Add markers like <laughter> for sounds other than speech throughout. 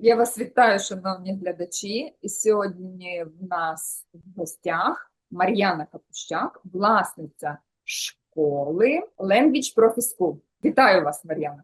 Я вас вітаю, шановні глядачі. І сьогодні в нас в гостях Мар'яна Капущак, власниця школи Language Profi School. Вітаю вас, Мар'яна.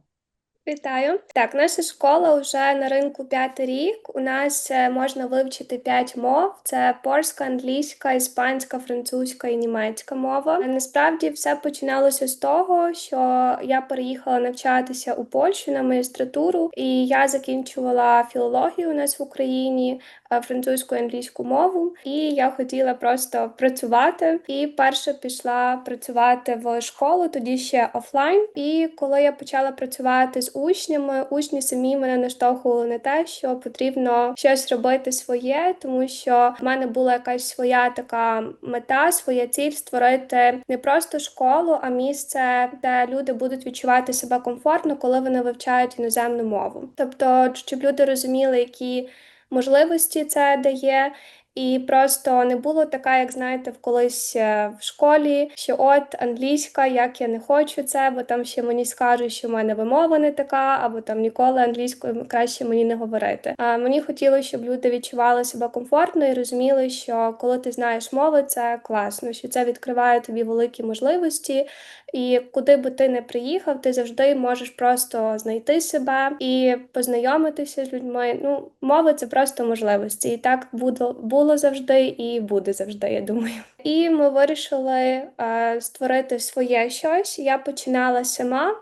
Вітаю. Так, наша школа вже на ринку п'ятий рік. У нас е, можна вивчити п'ять мов: це польська, англійська, іспанська, французька і німецька мова. Насправді все починалося з того, що я переїхала навчатися у Польщу на магістратуру, і я закінчувала філологію у нас в Україні, французьку і англійську мову. І я хотіла просто працювати. І перше пішла працювати в школу, тоді ще офлайн. І коли я почала працювати з учнями, учні самі мене наштовхували на те, що потрібно щось робити своє, тому що в мене була якась своя така мета, своя ціль створити не просто школу, а місце, де люди будуть відчувати себе комфортно, коли вони вивчають іноземну мову. Тобто, щоб люди розуміли, які можливості це дає. І просто не було така, як знаєте, в колись е, в школі, що от англійська, як я не хочу це, бо там ще мені скажуть, що в мене вимова не така, або там ніколи англійською краще мені не говорити. А мені хотілося, щоб люди відчували себе комфортно і розуміли, що коли ти знаєш мови, це класно, що це відкриває тобі великі можливості. І куди би ти не приїхав, ти завжди можеш просто знайти себе і познайомитися з людьми. Ну, мови це просто можливості, і так було було завжди і буде завжди. Я думаю. І ми вирішили е, створити своє щось. Я починала сама.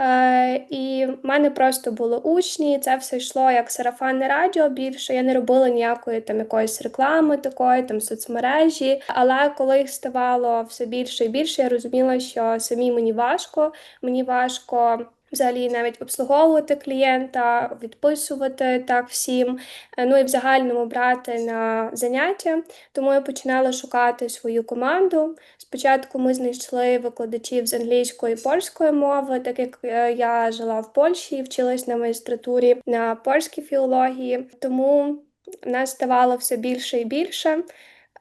Е, І в мене просто були учні, це все йшло як сарафанне радіо більше. Я не робила ніякої там якоїсь реклами, такої там соцмережі. Але коли їх ставало все більше і більше, я розуміла, що самі мені важко, мені важко. Взагалі навіть обслуговувати клієнта, відписувати так всім, е, ну і в загальному брати на заняття. Тому я починала шукати свою команду. Спочатку ми знайшли викладачів з англійської і польської мови, так як е, я жила в Польщі і вчилась на магістратурі на польській філології, тому нас ставало все більше і більше.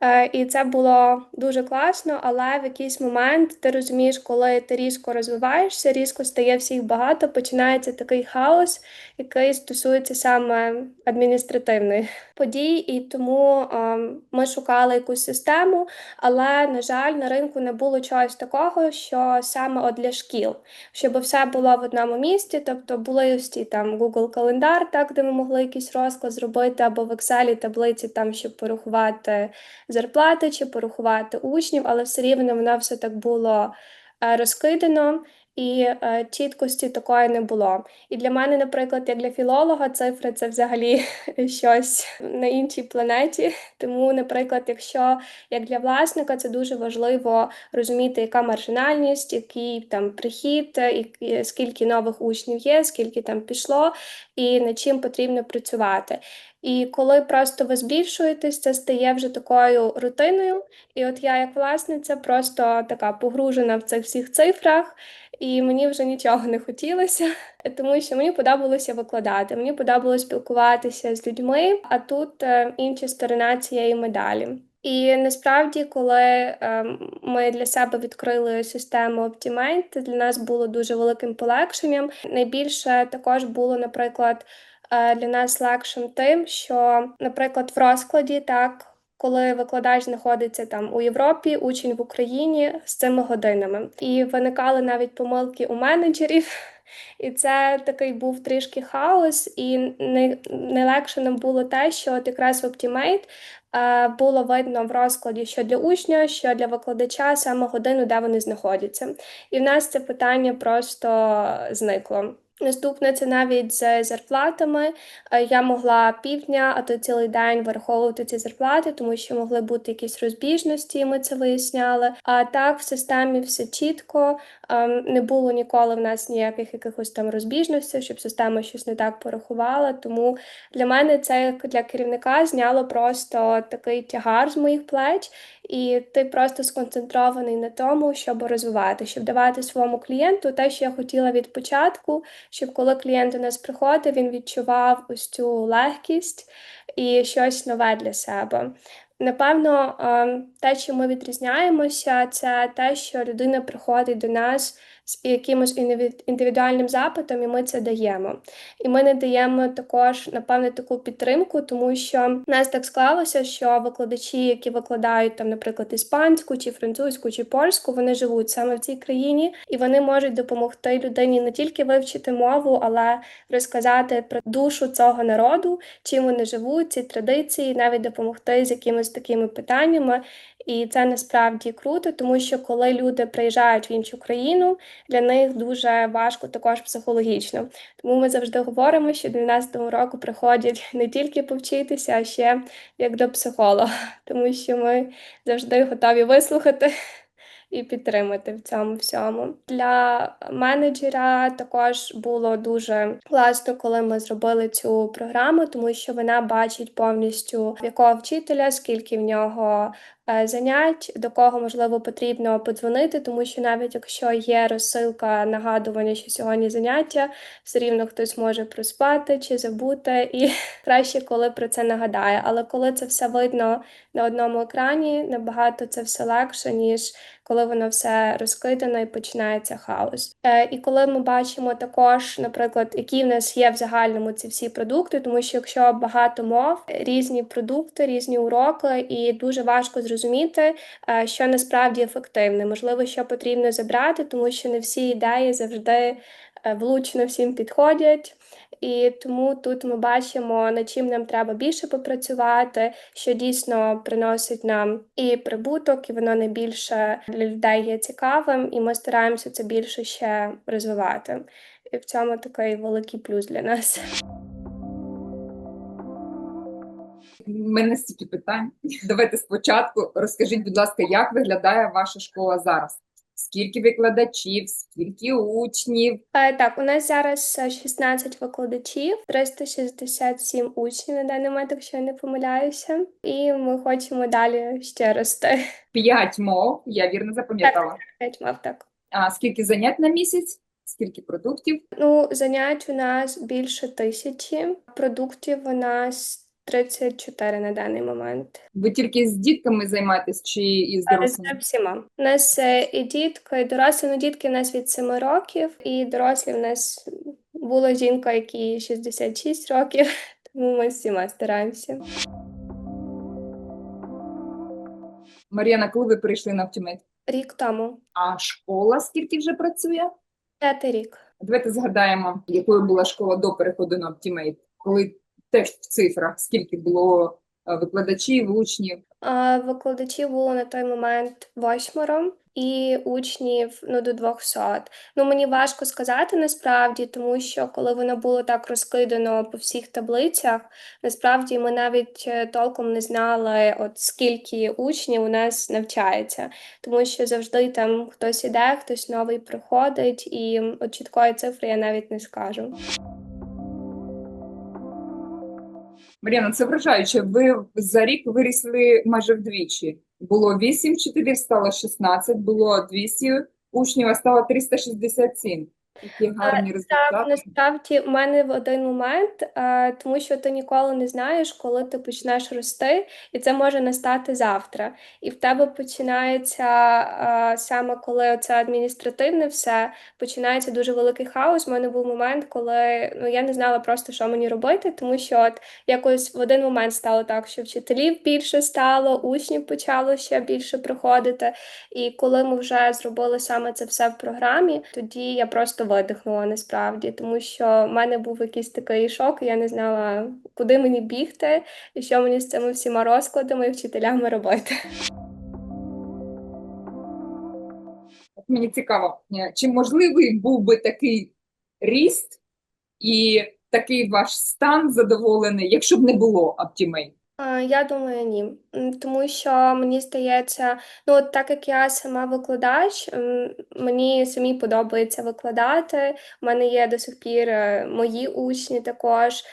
Е, і це було дуже класно, але в якийсь момент ти розумієш, коли ти різко розвиваєшся, різко стає всіх багато, починається такий хаос, який стосується саме адміністративних <laughs> подій. І тому ем, ми шукали якусь систему, але, на жаль, на ринку не було чогось такого, що саме от для шкіл, щоб все було в одному місці, тобто були ось там Google календар, так де ми могли якийсь розклад зробити, або в Excel таблиці, там щоб порахувати зарплати чи порахувати учнів, але все рівно воно все так було е, розкидано. І е, чіткості такої не було. І для мене, наприклад, як для філолога, цифри це взагалі <laughs> щось на іншій планеті. Тому, наприклад, якщо як для власника, це дуже важливо розуміти, яка маржинальність, який там прихід, і скільки нових учнів є, скільки там пішло, і над чим потрібно працювати. І коли просто ви збільшуєтесь, це стає вже такою рутиною. І от я, як власниця, просто така погружена в цих всіх цифрах, і мені вже нічого не хотілося, <laughs> тому що мені подобалося викладати, мені подобалося спілкуватися з людьми, а тут е, інша сторона цієї медалі. І насправді, коли е, ми для себе відкрили систему Optimate, для нас було дуже великим полегшенням. Найбільше також було, наприклад. Е, для нас легшим тим, що, наприклад, в розкладі так. Коли викладач знаходиться там у Європі, учень в Україні з цими годинами, і виникали навіть помилки у менеджерів, <laughs> і це такий був трішки хаос, і не, не легше нам було те, що от якраз в Optimate е, було видно в розкладі, що для учня, що для викладача саме годину, де вони знаходяться. І в нас це питання просто зникло. Наступне це навіть з зарплатами. Е, я могла півдня, а то цілий день враховувати ці зарплати, тому що могли бути якісь розбіжності, ми це виясняли. А так в системі все чітко, не було ніколи в нас ніяких якихось там розбіжностей, щоб система щось не так порахувала. Тому для мене це як для керівника зняло просто такий тягар з моїх плеч і ти просто сконцентрований на тому, щоб розвивати, щоб давати своєму клієнту те, що я хотіла від початку, щоб коли клієнт до нас приходив, він відчував ось цю легкість і щось нове для себе. Напевно, ем, те, що ми відрізняємося, це те, що людина приходить до нас з якимось індивідуальним запитом, і ми це даємо. І ми не даємо також, напевне, таку підтримку, тому що в нас так склалося, що викладачі, які викладають там, наприклад, іспанську чи французьку чи польську, вони живуть саме в цій країні, і вони можуть допомогти людині не тільки вивчити мову, але розказати про душу цього народу, чим вони живуть, ці традиції, навіть допомогти з якимись такими питаннями. І це насправді круто, тому що коли люди приїжджають в іншу країну, для них дуже важко також психологічно. Тому ми завжди говоримо, що до 12 року приходять <laughs> не тільки повчитися, а ще як до психолога, <laughs> тому що ми завжди готові вислухати і підтримати в цьому всьому. Для менеджера також було дуже класно, коли ми зробили цю програму, тому що вона бачить повністю якого вчителя, скільки в нього занять, до кого можливо потрібно подзвонити, тому що навіть якщо є розсилка нагадування, що сьогодні заняття, все рівно хтось може проспати чи забути, і <laughs> краще, коли про це нагадає. Але коли це все видно на одному екрані, набагато це все легше, ніж коли воно все розкидано і починається хаос. Е, і коли ми бачимо також, наприклад, які в нас є в загальному ці всі продукти, тому що якщо багато мов, різні продукти, різні уроки, і дуже важко зрозуміти, е, що насправді ефективне, можливо, що потрібно забрати, тому що не всі ідеї завжди е, влучно всім підходять. І тому тут ми бачимо, над чим нам треба більше попрацювати, що дійсно приносить нам і прибуток, і воно найбільше для людей є цікавим, і ми стараємося це більше ще розвивати. І в цьому такий великий плюс для нас. Мене стільки питань. Давайте спочатку розкажіть, будь ласка, як виглядає ваша школа зараз? Скільки викладачів, скільки учнів? Е, Так, у нас зараз е, 16 викладачів, 367 учнів на даний момент, якщо я не помиляюся, і ми хочемо далі ще рости. П'ять мов, я вірно запам'ятала. П'ять мав так. А скільки занять на місяць? Скільки продуктів? Ну, занять у нас більше тисячі, продуктів у нас 34 на даний момент. Ви тільки з дітками займаєтесь чи і з дорослими? всіма. У нас е, і дітки, і дорослі, ну дітки у нас від 7 років, і дорослі в нас була жінка, якій 66 років, <laughs> тому ми всіма стараємося. Мар'яна, коли ви прийшли на Optimate? Рік тому, А школа скільки вже працює? п'ятий рік. Давайте згадаємо, якою була школа до переходу на Optimate, коли теж в цифрах, скільки було е, викладачів, учнів. Викладачів було на той момент восьмеро і учнів ну до 200. Ну мені важко сказати насправді, тому що коли воно було так розкидано по всіх таблицях, насправді ми навіть е, толком не знали, от скільки учнів у нас навчається, тому що завжди там хтось іде, хтось новий приходить, і от чіткої цифри я навіть не скажу. Мар'яна, це вражаюче. Ви за рік вирісли майже вдвічі. Було 8 вчителів, стало 16, було 200 учнів, а стало 367. Такі гарні Так, насправді в мене в один момент, е, тому що ти ніколи не знаєш, коли ти почнеш рости, і це може настати завтра. І в тебе починається е, саме коли це адміністративне все, починається дуже великий хаос. У мене був момент, коли ну я не знала просто, що мені робити, тому що от якось в один момент стало так, що вчителів більше стало, учнів почало ще більше приходити. І коли ми вже зробили саме це все в програмі, тоді я просто видихнула насправді, тому що в мене був якийсь такий шок, я не знала, куди мені бігти, і що мені з цими всіма розкладами і вчителями робити. Мені цікаво, е, чи можливий був би такий ріст і такий ваш стан задоволений, якщо б не було Optimate? Я думаю, ні. Тому що мені здається, ну от так як я сама викладач, мені самі подобається викладати. У мене є до сих пір е, мої учні також.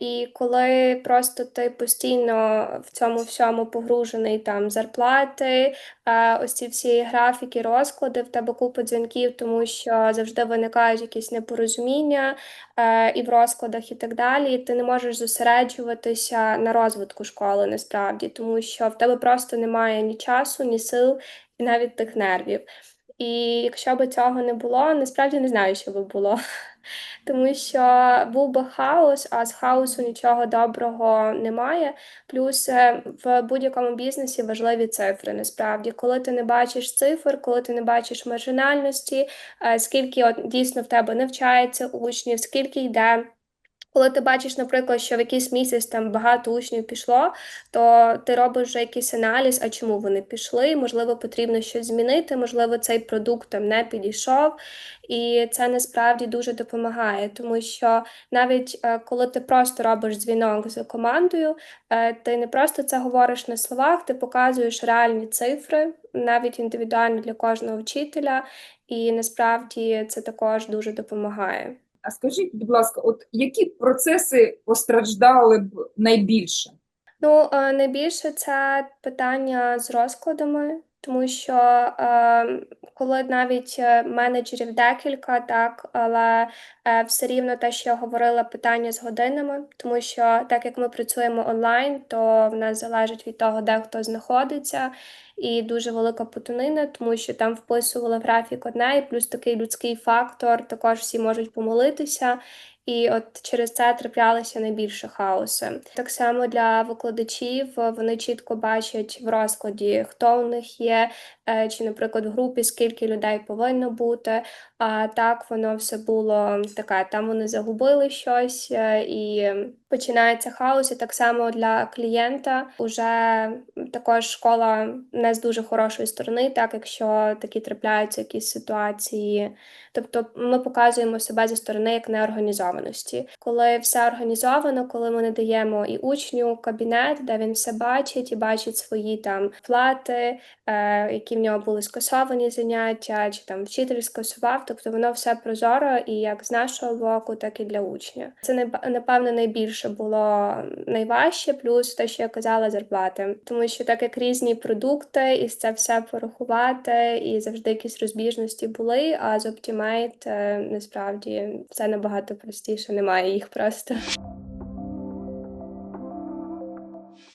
І коли просто ти постійно в цьому всьому погружений там зарплати, ось ці всі графіки, розклади, в тебе купа дзвінків, тому що завжди виникають якісь непорозуміння е, і в розкладах, і так далі. Ти не можеш зосереджуватися на розвитку школи насправді, тому що в тебе просто немає ні часу, ні сил, і навіть тих нервів. І якщо б цього не було, насправді не знаю, що би було. <laughs> Тому що був би хаос, а з хаосу нічого доброго немає. Плюс е, в будь-якому бізнесі важливі цифри. Насправді, коли ти не бачиш цифр, коли ти не бачиш маржинальності, е, скільки от дійсно в тебе навчається учнів, скільки йде. Коли ти бачиш, наприклад, що в якийсь місяць там багато учнів пішло, то ти робиш вже якийсь аналіз, а чому вони пішли, можливо, потрібно щось змінити, можливо, цей продукт там не підійшов. І це насправді дуже допомагає, тому що навіть е, коли ти просто робиш дзвінок з командою, е, ти не просто це говориш на словах, ти показуєш реальні цифри, навіть індивідуально для кожного вчителя, і насправді це також дуже допомагає. А скажіть, будь ласка, от які процеси постраждали б найбільше? Ну, е, найбільше це питання з розкладами, тому що е, коли навіть е, менеджерів декілька, так, але е, все рівно те, що я говорила, питання з годинами, тому що так як ми працюємо онлайн, то в нас залежить від того, де хто знаходиться, і дуже велика потунина, тому що там вписували графік одне, і плюс такий людський фактор, також всі можуть помолитися. І от через це траплялися найбільше хаоси. Так само для викладачів е, вони чітко бачать в розкладі, хто у них є, е, чи, наприклад, в групі скільки людей повинно бути. А так воно все було таке. Там вони загубили щось, е, і починається хаос. І так само для клієнта уже також школа не з дуже хорошої сторони, так якщо такі трапляються якісь ситуації. Тобто ми показуємо себе зі сторони як неорганізованості. Коли все організовано, коли ми надаємо і учню кабінет, де він все бачить і бачить свої там плати, е, які в нього були скасовані заняття, чи там вчитель скасував, тобто воно все прозоро і як з нашого боку, так і для учня. Це напевно найбільше було найважче, плюс те, що я казала, зарплати, тому що так як різні продукти, і це все порахувати, і завжди якісь розбіжності були. А з Optimate е, насправді все набагато простіше, немає їх просто.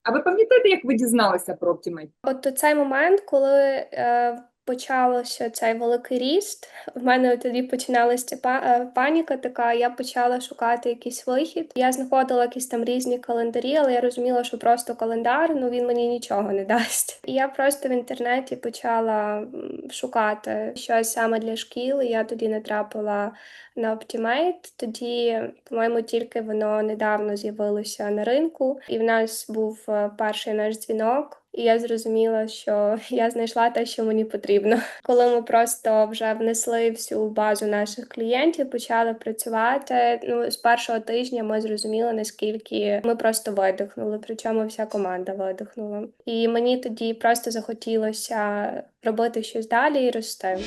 А ви пам'ятаєте, як ви дізналися про Optimate? От у цей момент, коли е, почався цей великий ріст, в мене тоді починалася е, паніка така. Я почала шукати якийсь вихід. Я знаходила якісь там різні календарі, але я розуміла, що просто календар, ну він мені нічого не дасть. І я просто в інтернеті почала шукати щось саме для шкіл. Я тоді натрапила на Optimate. Тоді, по-моєму, тільки воно недавно з'явилося на ринку, і в нас був е, перший наш дзвінок. І я зрозуміла, що <laughs> я знайшла те, що мені потрібно. Коли ми просто вже внесли всю базу наших клієнтів, почали працювати. Ну з першого тижня ми зрозуміли, наскільки ми просто видихнули. Причому вся команда видихнула. І мені тоді просто захотілося робити щось далі і рости.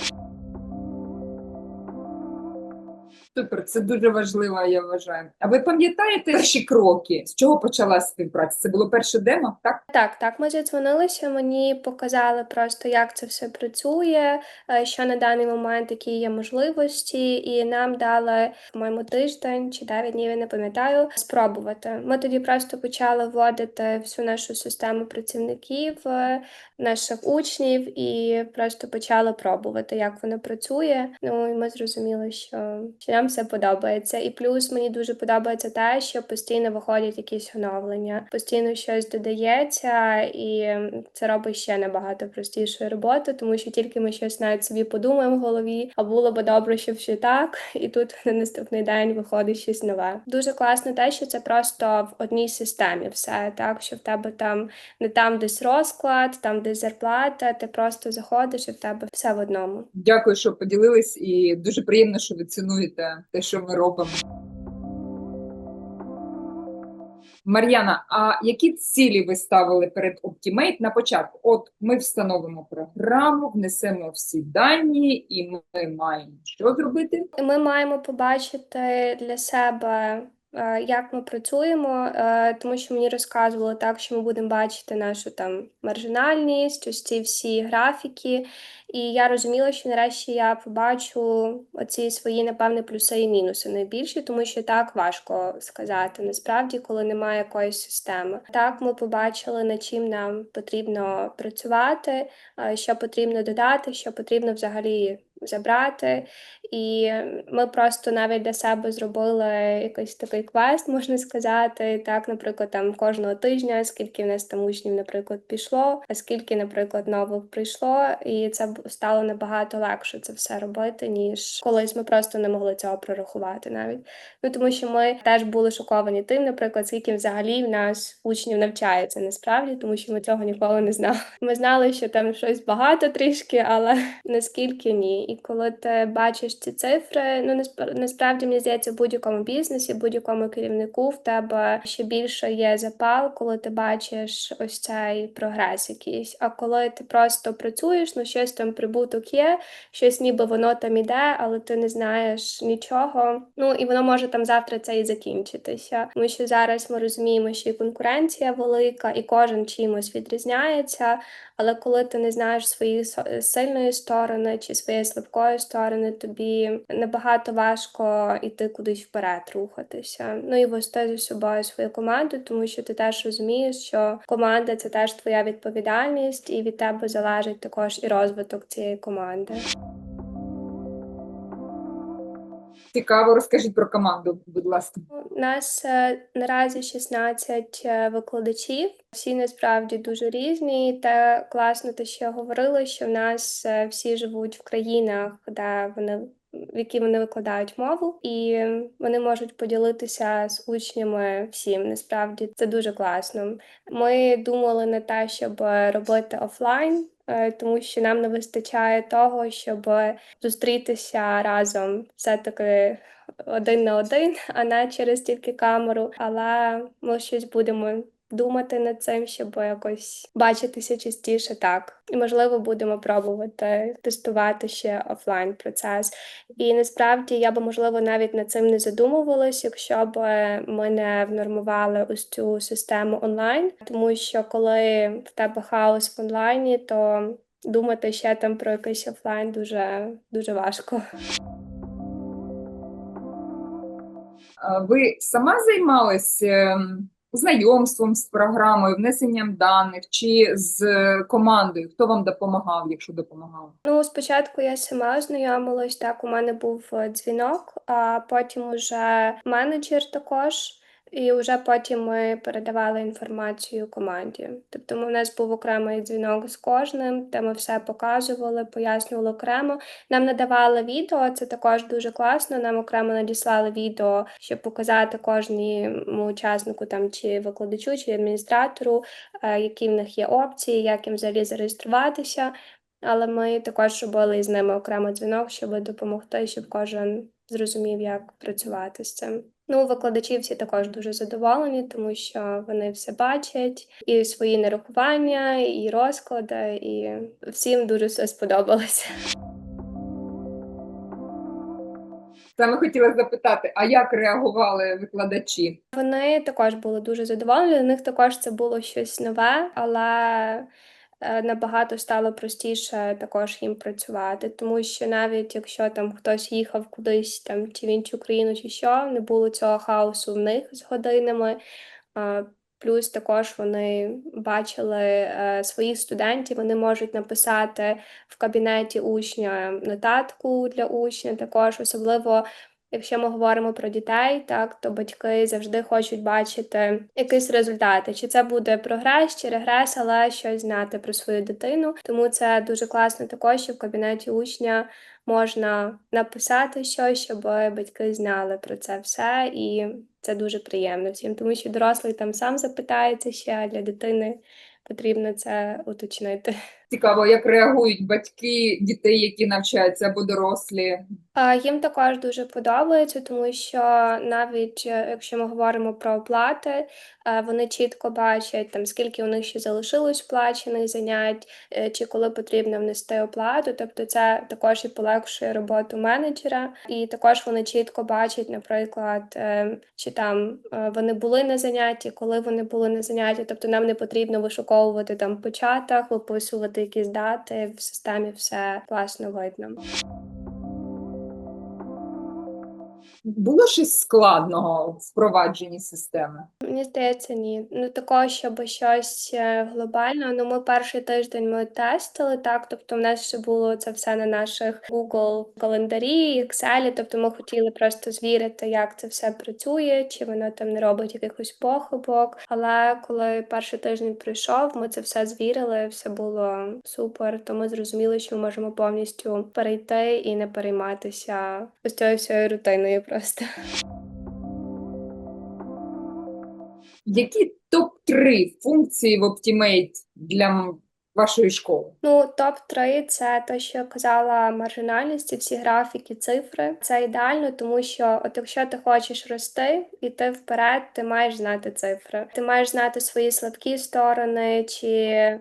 Супер, це дуже важливо, я вважаю. А ви пам'ятаєте перші кроки? З чого почалася співпраця? Це було перше демо, так? Так, так, ми зідзвонилися, мені показали просто, як це все працює, е, що на даний момент, які є можливості, і нам дали, по-моєму, тиждень чи 9 днів, я не пам'ятаю, спробувати. Ми тоді просто почали вводити всю нашу систему працівників, е, наших учнів, і просто почали пробувати, як воно працює. Ну і ми зрозуміли, що, що нам все подобається. І плюс мені дуже подобається те, що постійно виходять якісь оновлення, постійно щось додається, і це робить ще набагато простішою роботу, тому що тільки ми щось навіть собі подумаємо в голові, а було би добре, щоб ще так, і тут <laughs> на наступний день виходить щось нове. Дуже класно те, що це просто в одній системі все, так що в тебе там не там десь розклад, там десь зарплата, ти просто заходиш і в тебе все в одному. Дякую, що поділились, і дуже приємно, що ви цінуєте те, що ми робимо. Мар'яна, а які цілі ви ставили перед Optimate на початку? От ми встановимо програму, внесемо всі дані, і ми маємо що зробити? Ми маємо побачити для себе як ми працюємо, е, тому що мені розказували так, що ми будемо бачити нашу там маржинальність, ось ці всі графіки. І я розуміла, що нарешті я побачу оці свої, напевне, плюси і мінуси найбільші, тому що так важко сказати насправді, коли немає якоїсь системи. Так, ми побачили, над чим нам потрібно працювати, е, що потрібно додати, що потрібно взагалі забрати. І ми просто навіть для себе зробили якийсь такий квест, можна сказати. Так, наприклад, там кожного тижня, скільки в нас там учнів, наприклад, пішло, а скільки, наприклад, нових прийшло, і це стало набагато легше це все робити, ніж колись ми просто не могли цього прорахувати навіть. Ну тому що ми теж були шоковані тим, наприклад, скільки взагалі в нас учнів навчається насправді, тому що ми цього ніколи не знали. Ми знали, що там щось багато трішки, але <laughs> наскільки ні. І коли ти бачиш ці цифри, ну насп- насправді мені здається, в будь-якому бізнесі, будь-якому керівнику в тебе ще більше є запал, коли ти бачиш ось цей прогрес якийсь. А коли ти просто працюєш, ну щось там прибуток є, щось ніби воно там іде, але ти не знаєш нічого. Ну і воно може там завтра це і закінчитися. Тому що зараз ми розуміємо, що і конкуренція велика, і кожен чимось відрізняється. Але коли ти не знаєш своєї со- сильної сторони чи своєї слабкої сторони, тобі набагато важко йти кудись вперед рухатися. Ну і вести за собою свою команду, тому що ти теж розумієш, що команда це теж твоя відповідальність, і від тебе залежить також і розвиток цієї команди. Цікаво, розкажіть про команду, будь ласка. У нас е, наразі 16 е, викладачів. Всі насправді дуже різні. Та класно, те, що говорили, що в нас е, всі живуть в країнах, де вони в які вони викладають мову, і вони можуть поділитися з учнями всім. Насправді це дуже класно. Ми думали на те, щоб робити офлайн. Е, Тому що нам не вистачає того, щоб зустрітися разом все-таки один на один, а не через тільки камеру. Але ми щось будемо думати над цим, щоб якось бачитися частіше так. І можливо будемо пробувати тестувати ще офлайн процес. І насправді я би можливо навіть над цим не задумувалась, якщо б ми не внормували ось цю систему онлайн, тому що коли в тебе хаос в онлайні, то думати ще там про якийсь офлайн дуже дуже важко. Ви сама займалась ем, знайомством з програмою, внесенням даних чи з командою? Хто вам допомагав, якщо допомагав? Ну, спочатку я сама ознайомилась, так, у мене був е, дзвінок, а потім уже менеджер також, і вже потім ми передавали інформацію команді. Тобто у нас був окремий дзвінок з кожним, де ми все показували, пояснювали окремо. Нам надавали відео, це також дуже класно. Нам окремо надіслали відео, щоб показати кожному учаснику там чи викладачу, чи адміністратору, е, які в них є опції, як їм взагалі зареєструватися. Але ми також робили з ними окремо дзвінок, щоб допомогти, щоб кожен зрозумів, як працювати з цим. Ну, викладачі всі також дуже задоволені, тому що вони все бачать, і свої нарахування, і розклади, і всім дуже все сподобалося. Саме хотіла запитати, а як реагували викладачі? Вони також були дуже задоволені. Для них також це було щось нове, але набагато стало простіше також їм працювати, тому що навіть якщо там хтось їхав кудись там чи в іншу країну, чи що, не було цього хаосу в них з годинами. Плюс також вони бачили е, своїх студентів, вони можуть написати в кабінеті учня нотатку для учня, також особливо Якщо ми говоримо про дітей, так то батьки завжди хочуть бачити якісь результати, чи це буде прогрес, чи регрес, але щось знати про свою дитину. Тому це дуже класно також, що в кабінеті учня можна написати щось, щоб батьки знали про це все, і це дуже приємно всім, тому що дорослий там сам запитається ще, а для дитини потрібно це уточнити. Цікаво, як реагують батьки дітей, які навчаються або дорослі Їм також дуже подобається, тому що навіть е, якщо ми говоримо про оплати, е, вони чітко бачать там скільки у них ще залишилось плачених занять, е, чи коли потрібно внести оплату. Тобто, це також і полегшує роботу менеджера, і також вони чітко бачать, наприклад, чи там вони були на занятті, коли вони були на занятті. Тобто нам не потрібно вишуковувати там по чатах, виписувати якісь дати в системі, все класно видно. Було щось складного в впровадженні системи? Мені здається, ні. Ну такого, щоб щось е, глобального. Ну, ми перший тиждень ми тестили, так. Тобто, в нас ще було це все на наших Google календарі, Excel, тобто ми хотіли просто звірити, як це все працює, чи воно там не робить якихось похибок. Але коли перший тиждень пройшов, ми це все звірили, все було супер. То ми зрозуміли, що ми можемо повністю перейти і не перейматися ось цією всією рутиною просто. Які топ-3 функції в Optimate для вашої школи? Ну, топ-3 це те, що я казала, маржинальність, всі графіки, цифри. Це ідеально, тому що от якщо ти хочеш рости, іти вперед, ти маєш знати цифри. Ти маєш знати свої слабкі сторони чи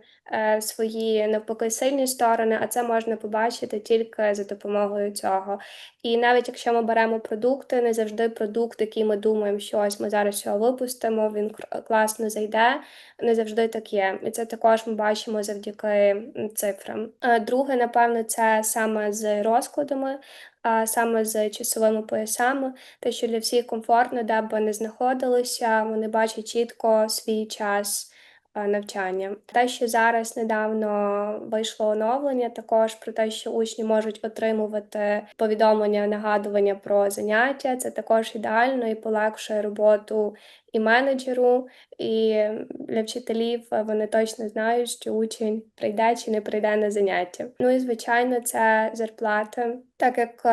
свої навпаки сильні сторони, а це можна побачити тільки за допомогою цього. І навіть якщо ми беремо продукти, не завжди продукт, який ми думаємо, що ось ми зараз його випустимо, він класно зайде. Не завжди так є. І це також ми бачимо завдяки цифрам. Е, Друге, напевно, це саме з розкладами, а саме з часовими поясами, те, що для всіх комфортно, де б не знаходилися, вони бачать чітко свій час. Е, Навчання те, що зараз недавно вийшло оновлення, також про те, що учні можуть отримувати повідомлення, нагадування про заняття. Це також ідеально і полегшує роботу і менеджеру, і для вчителів е, вони точно знають, що учень прийде чи не прийде на заняття. Ну і звичайно, це зарплата, так як.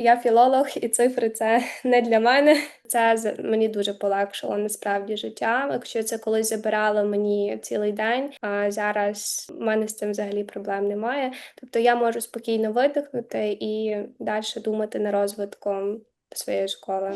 Я філолог, і цифри це <laughs> не для мене. Це мені дуже полегшило насправді життя. Якщо це колись забирало мені цілий день, а зараз в мене з цим взагалі проблем немає. Тобто я можу спокійно видихнути і далі думати на розвитком своєї школи.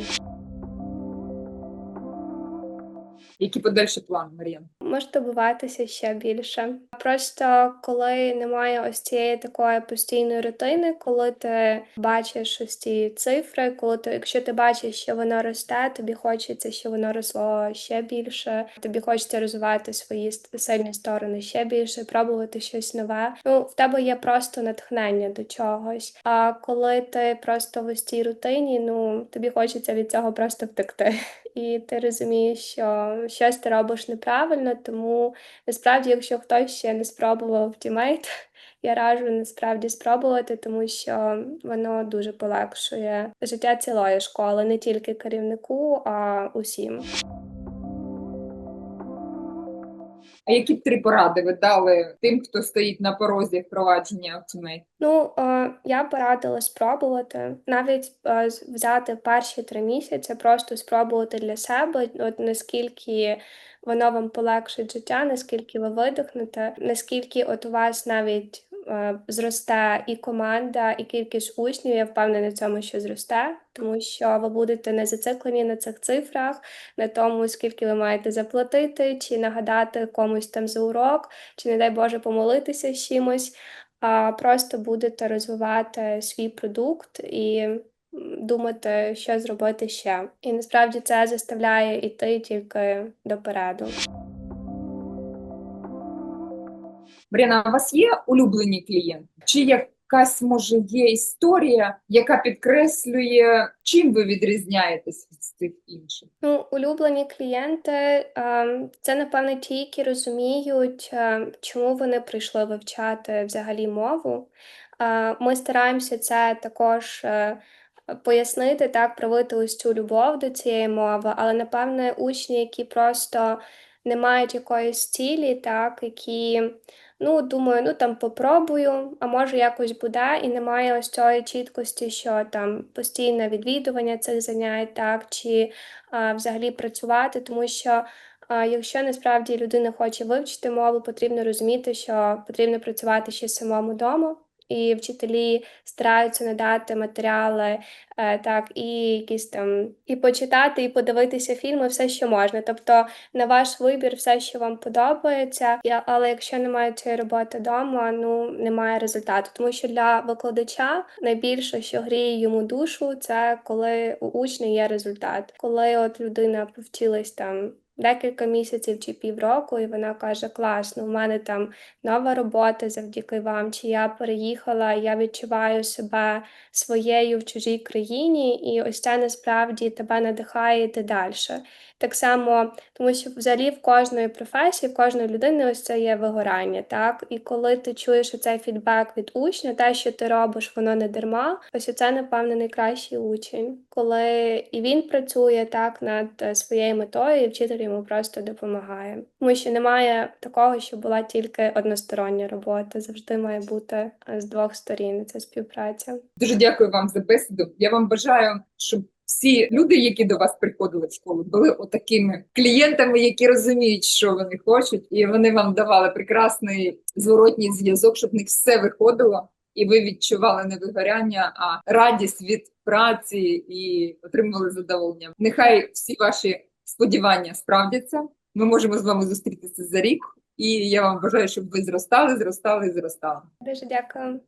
Які подальші плани, Мар'ян? масштабуватися ще більше. Просто коли немає ось цієї такої постійної рутини, коли ти бачиш ось ці цифри, коли ти, якщо ти бачиш, що воно росте, тобі хочеться, щоб воно росло ще більше. Тобі хочеться розвивати свої сильні сторони ще більше, пробувати щось нове. Ну, в тебе є просто натхнення до чогось. А коли ти просто в ось цій рутині, ну тобі хочеться від цього просто втекти. <laughs> І ти розумієш, що щось ти робиш неправильно, тому насправді, якщо хтось ще не спробував тімейт, <laughs> я раджу насправді спробувати, тому що воно дуже полегшує життя цілої школи, не тільки керівнику, а усім. А які б три поради ви дали тим, хто стоїть на порозі впровадження Optimate? Ну, е, я порадила спробувати, навіть е, взяти перші три місяці, просто спробувати для себе, от наскільки воно вам полегшить життя, наскільки ви видихнете, наскільки от у вас навіть зросте і команда, і кількість учнів, я впевнена в цьому, що зросте, тому що ви будете не зациклені на цих цифрах, на тому, скільки ви маєте заплатити, чи нагадати комусь там за урок, чи, не дай Боже, помолитися з чимось а просто будете розвивати свій продукт і думати, що зробити ще. І насправді це заставляє йти тільки допереду. Мар'яна, у вас є улюблені клієнти? Чи якась може є історія, яка підкреслює, чим ви відрізняєтесь від цих інших? Ну, улюблені клієнти ем, це, напевно, ті, які розуміють, е, чому вони прийшли вивчати взагалі мову. Е, Ми стараємося це також е, пояснити, так, привити ось цю любов до цієї мови, але, напевне, учні, які просто не мають якоїсь цілі, так, які, ну, думаю, ну там попробую, а може якось буде, і немає ось цієї чіткості, що там постійне відвідування цих занять, так, чи а, взагалі працювати, тому що якщо насправді людина хоче вивчити мову, потрібно розуміти, що потрібно працювати ще самому вдома. І вчителі стараються надати матеріали, е, так, і якісь там і почитати, і подивитися фільми, все, що можна. Тобто на ваш вибір все, що вам подобається. Я- Але якщо немає цієї роботи вдома, ну немає результату. Тому що для викладача найбільше, що гріє йому душу, це коли у учня є результат. Коли от людина повчилась там. Декілька місяців чи півроку, і вона каже: класно, у мене там нова робота завдяки вам, чи я переїхала, я відчуваю себе своєю в чужій країні, і ось це насправді тебе надихає йти далі. Так само, тому що взагалі в кожної професії, в кожної людини ось це є вигорання, так? І коли ти чуєш цей фідбек від учня, те, що ти робиш, воно не дарма. Ось це, напевно, найкращий учень, коли і він працює так над е, своєю метою, і вчитель йому просто допомагає. Тому що немає такого, що була тільки одностороння робота. Завжди має бути е, з двох сторін ця співпраця. Дуже дякую вам за бесіду. Я вам бажаю, щоб всі люди, які до вас приходили в школу, були отакими клієнтами, які розуміють, що вони хочуть, і вони вам давали прекрасний зворотній зв'язок, щоб них все виходило, і ви відчували не вигоряння, а радість від праці і отримували задоволення. Нехай всі ваші сподівання справдяться. Ми можемо з вами зустрітися за рік, і я вам бажаю, щоб ви зростали, зростали зростали. Дуже дякую.